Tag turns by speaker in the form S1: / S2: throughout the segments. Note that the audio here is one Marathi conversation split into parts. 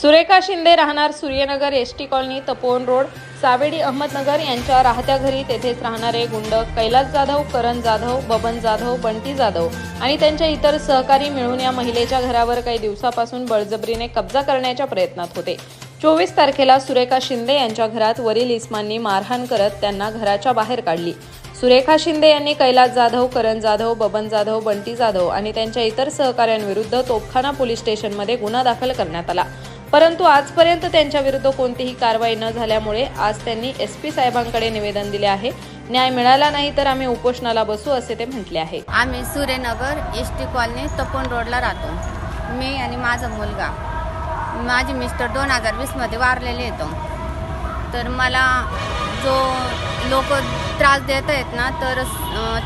S1: सुरेखा शिंदे राहणार Suryanagar S T colony Tapovan road. Savedi Ahmednagar यांच्या राहत्या घरी तेथेच राहणारे गुंड कैलास जाधव करण जाधव बबन जाधव बंटी जाधव आणि त्यांच्या इतर सहकारी मिळून या महिलेच्या घरावर काही दिवसापासून बळजबरीने कब्जा करण्याच्या प्रयत्नात होते. चोवीस तारखेला सुरेखा शिंदे यांच्या घरात वरील इस्मांनी मारहाण करत त्यांना घराच्या बाहेर काढली. सुरेखा शिंदे यांनी कैलास जाधव करण जाधव बबन जाधव बंटी जाधव आणि त्यांच्या इतर सहकाऱ्यांविरुद्ध तोपखाना पोलीस स्टेशनमध्ये गुन्हा दाखल करण्यात आला. परंतु आजपर्यंत त्यांच्याविरुद्ध कोणतीही कारवाई न झाल्यामुळे आज त्यांनी एस पी साहेबांकडे निवेदन दिले आहे. न्याय मिळाला नाही तर आम्ही उपोषणाला बसू असे ते म्हटले आहे.
S2: आम्ही Suryanagar S T colony Tapovan रोडला राहतो. मी आणि माझा मुलगा माझे मिस्टर दोन हजार वीसमध्ये वारलेले येतो. तर मला जो लोक त्रास देत आहेत ना तर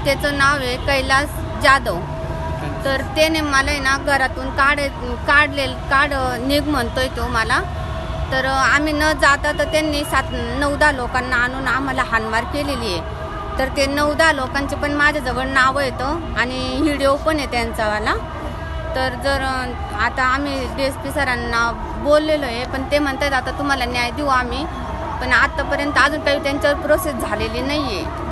S2: त्याचं नाव आहे कैलास जाधव. तर त्याने मला आहे ना घरातून काढ काढले काढ निघ म्हणतोय तो मला. तर आम्ही न जाता तर त्यांनी सात नऊ दहा लोकांना आणून आम्हाला हानमार केलेली आहे. तर ते नऊ दहा लोकांचे पण माझ्याजवळ नावं येतं आणि व्हिडिओ पण आहे त्यांचावाला. तर जर आता आम्ही डी एस पी सरांना बोललेलो आहे पण ते म्हणतात आता तुम्हाला न्याय देऊ आम्ही पण आत्तापर्यंत अजून काही त्यांच्यावर प्रोसेस झालेली नाही आहे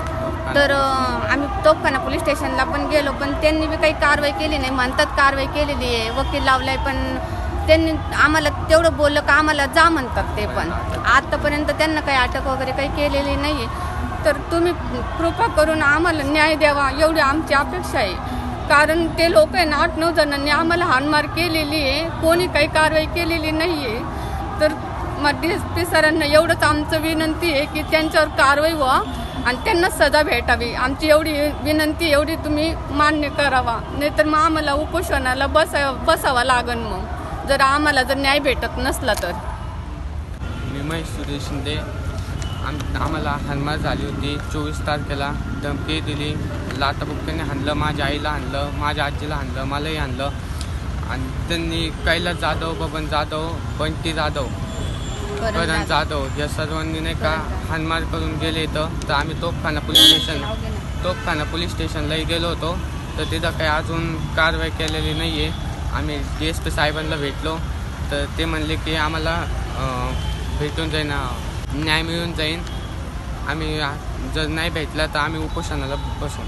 S2: तर आम्ही तोफखाना पोलीस स्टेशनला पण गेलो पण त्यांनी बी काही कारवाई केली नाही. म्हणतात कारवाई केलेली आहे. वकील लावलाय पण त्यांनी आम्हाला तेवढं बोललं का आम्हाला जा म्हणतात ते पण. आत्तापर्यंत त्यांना काही अटक वगैरे काही केलेली नाही आहे तर तुम्ही कृपा करून आम्हाला न्याय द्यावा एवढी आमची अपेक्षा आहे. कारण ते लोक आहे ना आठ नऊ जणांनी आम्हाला हानमार केलेली आहे. कोणी काही कारवाई केलेली नाही आहे तर मग डी एस पी सरांना एवढंच आमचं विनंती आहे की त्यांच्यावर कारवाई व्हा. आणि त्यांना सजा भेटावी. आमची एवढी विनंती एवढी तुम्ही मान्य करावा. नाहीतर मग आम्हाला उपोषणाला बसा बसावं लागन मग. जर आम्हाला जर न्याय भेटत नसला तर.
S3: मी महेश सुरेश शिंदे. आम आम्हाला हनमार झाली होती. चोवीस तारखेला धमकी दिली. लाताबुक्क्याने हाणलं माझ्या आईला हाणलं माझ्या आजीला हाणलं मलाही हाणलं. आणि त्यांनी कैलास जाधव बबन जाधव बंटी जाधव करण जाधव या सर्वांनी नाही का हानमार करून गेले इथं. तर आम्ही Topkhana police station Topkhana police स्टेशनलाही गेलो होतो. तर तिथं काही अजून कारवाई केलेली नाही आहे आम्ही डी एस पी साहेबांना भेटलो. तर ते म्हणले की आम्हाला भेटून जाईन न्याय मिळून जाईन. आम्ही जर नाही भेटला तर आम्ही उपोषणाला बसू.